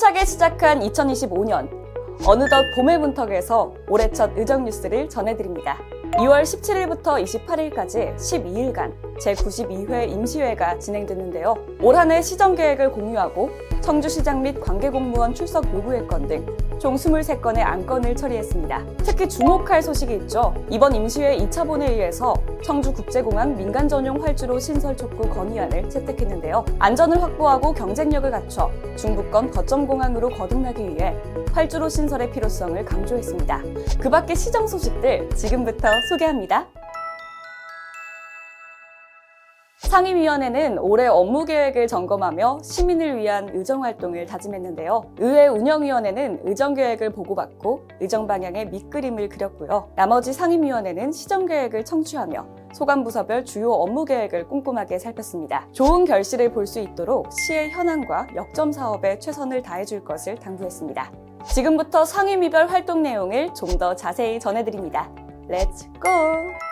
힘차게 시작한 2025년. 어느덧 봄의 문턱에서 올해 첫 의정 뉴스를 전해드립니다. 2월 17일부터 28일까지 12일간 제92회 임시회가 진행됐는데요. 올 한해 시정 계획을 공유하고 청주시장 및 관계공무원 출석 요구의 건등총 23건의 안건을 처리했습니다. 특히 주목할 소식이 있죠. 이번 임시회 2차 본회의에서 청주국제공항 민간 전용 활주로 신설 촉구 건의안을 채택했는데요. 안전을 확보하고 경쟁력을 갖춰 중부권 거점 공항으로 거듭나기 위해 활주로 신설의 필요성을 강조했습니다. 그 밖의 시정 소식들 지금부터 소개합니다. 상임위원회는 올해 업무 계획을 점검하며 시민을 위한 의정 활동을 다짐했는데요. 의회 운영위원회는 의정 계획을 보고받고 의정 방향의 밑그림을 그렸고요. 나머지 상임위원회는 시정 계획을 청취하며 소관 부서별 주요 업무 계획을 꼼꼼하게 살폈습니다. 좋은 결실을 볼 수 있도록 시의 현안과 역점 사업에 최선을 다해줄 것을 당부했습니다. 지금부터 상임위별 활동 내용을 좀 더 자세히 전해드립니다. 렛츠 고!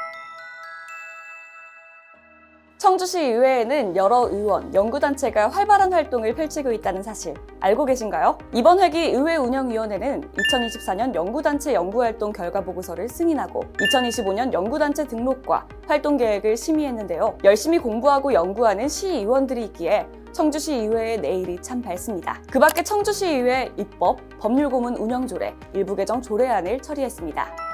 청주시 의회에는 여러 의원, 연구단체가 활발한 활동을 펼치고 있다는 사실 알고 계신가요? 이번 회기 의회 운영위원회는 2024년 연구단체 연구활동 결과 보고서를 승인하고 2025년 연구단체 등록과 활동 계획을 심의했는데요. 열심히 공부하고 연구하는 시의원들이 있기에 청주시 의회의 내일이 참 밝습니다. 그 밖에 청주시 의회 입법, 법률고문 운영조례, 일부 개정 조례안을 처리했습니다.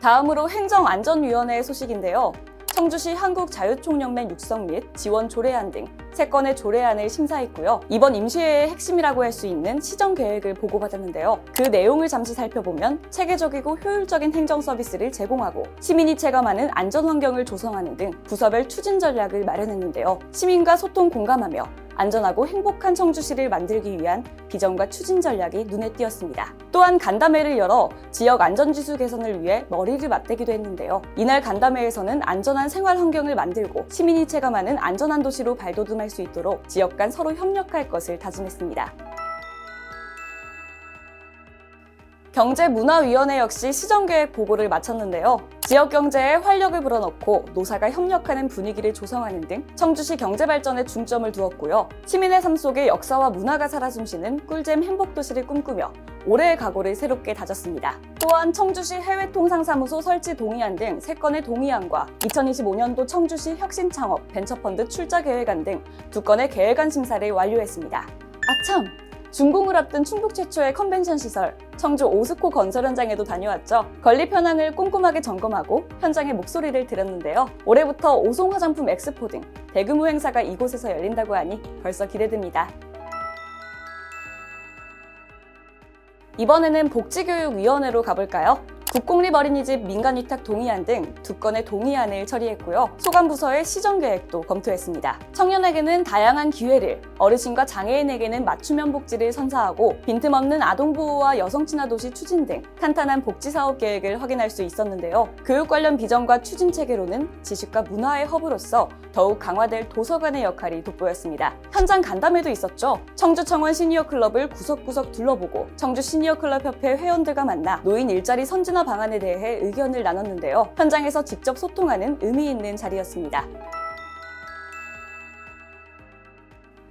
다음으로 행정안전위원회 소식인데요. 청주시 한국자유총연맹 육성 및 지원 조례안 등 3건의 조례안을 심사했고요. 이번 임시회의 핵심이라고 할 수 있는 시정 계획을 보고받았는데요. 그 내용을 잠시 살펴보면 체계적이고 효율적인 행정 서비스를 제공하고 시민이 체감하는 안전 환경을 조성하는 등 부서별 추진 전략을 마련했는데요. 시민과 소통 공감하며 안전하고 행복한 청주시를 만들기 위한 비전과 추진 전략이 눈에 띄었습니다. 또한 간담회를 열어 지역 안전지수 개선을 위해 머리를 맞대기도 했는데요. 이날 간담회에서는 안전한 생활 환경을 만들고 시민이 체감하는 안전한 도시로 발돋움할 수 있도록 지역 간 서로 협력할 것을 다짐했습니다. 경제문화위원회 역시 시정계획 보고를 마쳤는데요. 지역 경제에 활력을 불어넣고 노사가 협력하는 분위기를 조성하는 등 청주시 경제 발전에 중점을 두었고요. 시민의 삶 속에 역사와 문화가 살아 숨쉬는 꿀잼 행복 도시를 꿈꾸며 올해의 각오를 새롭게 다졌습니다. 또한 청주시 해외통상사무소 설치 동의안 등 3건의 동의안과 2025년도 청주시 혁신창업 벤처펀드 출자 계획안 등 2건의 계획안 심사를 완료했습니다. 아참! 준공을 앞둔 충북 최초의 컨벤션 시설 청주 오스코 건설 현장에도 다녀왔죠. 건립 현황을 꼼꼼하게 점검하고 현장의 목소리를 들었는데요. 올해부터 오송 화장품 엑스포 등 대규모 행사가 이곳에서 열린다고 하니 벌써 기대됩니다. 이번에는 복지교육위원회로 가볼까요? 국공립 어린이집 민간위탁 동의안 등 두 건의 동의안을 처리했고요. 소관부서의 시정계획도 검토했습니다. 청년에게는 다양한 기회를, 어르신과 장애인에게는 맞춤형 복지를 선사하고 빈틈없는 아동보호와 여성친화 도시 추진 등 탄탄한 복지사업 계획을 확인할 수 있었는데요. 교육 관련 비전과 추진 체계로는 지식과 문화의 허브로서 더욱 강화될 도서관의 역할이 돋보였습니다. 현장 간담회도 있었죠. 청주청원 시니어클럽을 구석구석 둘러보고 청주 시니어클럽 협회 회원들과 만나 노인 일자리 선진화 방안에 대해 의견을 나눴는데요. 현장에서 직접 소통하는 의미 있는 자리였습니다.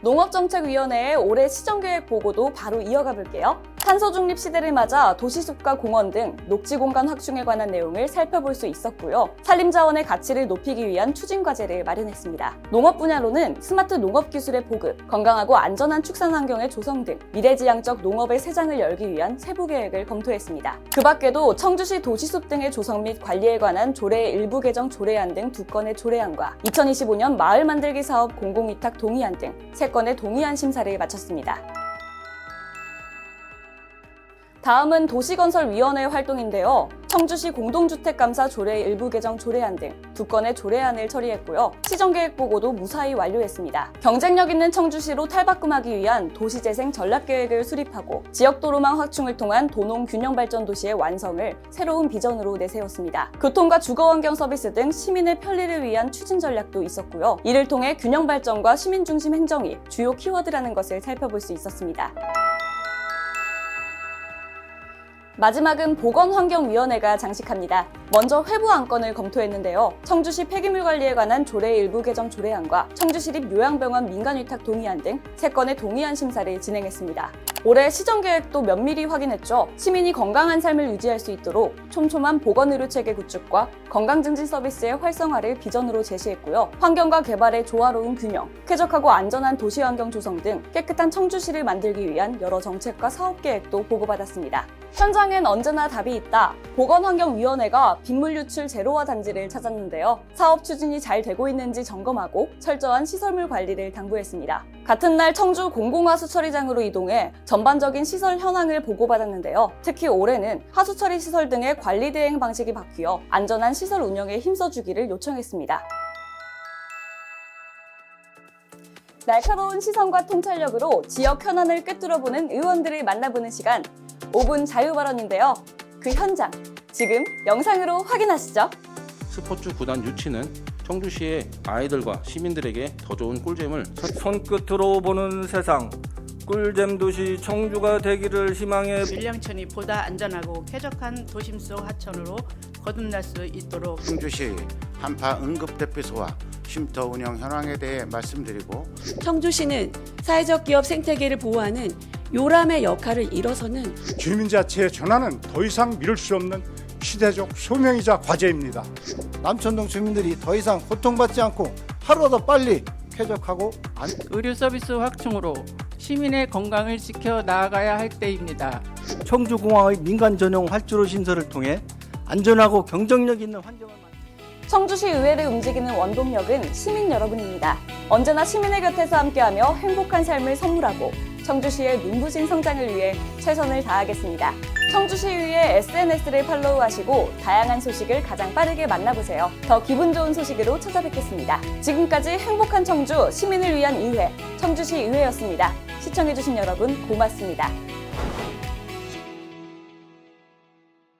농업정책위원회의 올해 시정계획 보고도 바로 이어가 볼게요. 탄소 중립 시대를 맞아 도시숲과 공원 등 녹지 공간 확충에 관한 내용을 살펴볼 수 있었고요. 산림 자원의 가치를 높이기 위한 추진 과제를 마련했습니다. 농업 분야로는 스마트 농업 기술의 보급, 건강하고 안전한 축산 환경의 조성 등 미래지향적 농업의 세장을 열기 위한 세부 계획을 검토했습니다. 그 밖에도 청주시 도시숲 등의 조성 및 관리에 관한 조례 일부 개정 조례안 등 두 건의 조례안과 2025년 마을 만들기 사업 공공위탁 동의안 등 세 건의 동의안 심사를 마쳤습니다. 다음은 도시건설위원회 활동인데요. 청주시 공동주택감사 조례 일부 개정 조례안 등 두 건의 조례안을 처리했고요. 시정계획 보고도 무사히 완료했습니다. 경쟁력 있는 청주시로 탈바꿈하기 위한 도시재생 전략계획을 수립하고 지역도로망 확충을 통한 도농 균형 발전 도시의 완성을 새로운 비전으로 내세웠습니다. 교통과 주거환경 서비스 등 시민의 편리를 위한 추진 전략도 있었고요. 이를 통해 균형 발전과 시민 중심 행정이 주요 키워드라는 것을 살펴볼 수 있었습니다. 마지막은 보건환경위원회가 장식합니다. 먼저 회부 안건을 검토했는데요. 청주시 폐기물 관리에 관한 조례 일부 개정 조례안과 청주시립 요양병원 민간위탁 동의안 등세 건의 동의안 심사를 진행했습니다. 올해 시정 계획도 면밀히 확인했죠. 시민이 건강한 삶을 유지할 수 있도록 촘촘한 보건 의료 체계 구축과 건강 증진 서비스의 활성화를 비전으로 제시했고요. 환경과 개발의 조화로운 균형, 쾌적하고 안전한 도시 환경 조성 등 깨끗한 청주시를 만들기 위한 여러 정책과 사업 계획도 보고받았습니다. 현장 엔 언제나 답이 있다. 보건환경위원회가 빗물 유출 제로화 단지를 찾았는데요. 사업 추진이 잘 되고 있는지 점검하고 철저한 시설물 관리를 당부했습니다. 같은 날 청주 공공하수처리장으로 이동해 전반적인 시설 현황을 보고받았는데요. 특히 올해는 하수처리 시설 등의 관리 대행 방식이 바뀌어 안전한 시설 운영에 힘써주기를 요청했습니다. 날카로운 시선과 통찰력으로 지역 현안을 꿰뚫어보는 의원들을 만나보는 시간 5분 자유발언인데요. 그 현장 지금 영상으로 확인하시죠. 스포츠 구단 유치는 청주시의 아이들과 시민들에게 더 좋은 꿀잼을 손끝으로 보는 세상 꿀잼 도시 청주가 되기를 희망해 밀양천이 보다 안전하고 쾌적한 도심 속 하천으로 거듭날 수 있도록 청주시 한파 응급대피소와 쉼터 운영 현황에 대해 말씀드리고 청주시는 사회적 기업 생태계를 보호하는 요람의 역할을 일어서는 주민자치의 전환은 더 이상 미룰 수 없는 시대적 소명이자 과제입니다. 남천동 주민들이 더 이상 고통받지 않고 하루라도 빨리 쾌적하고 안 의료 서비스 확충으로 시민의 건강을 지켜 나아가야 할 때입니다. 청주공항의 민간 전용 활주로 신설을 통해 안전하고 경쟁력 있는 환경을 만 청주시 의회를 움직이는 원동력은 시민 여러분입니다. 언제나 시민의 곁에서 함께하며 행복한 삶을 선물하고 청주시의 눈부신 성장을 위해 최선을 다하겠습니다. 청주시의회 SNS를 팔로우하시고 다양한 소식을 가장 빠르게 만나보세요. 더 기분 좋은 소식으로 찾아뵙겠습니다. 지금까지 행복한 청주 시민을 위한 의회 청주시 의회였습니다. 시청해주신 여러분 고맙습니다.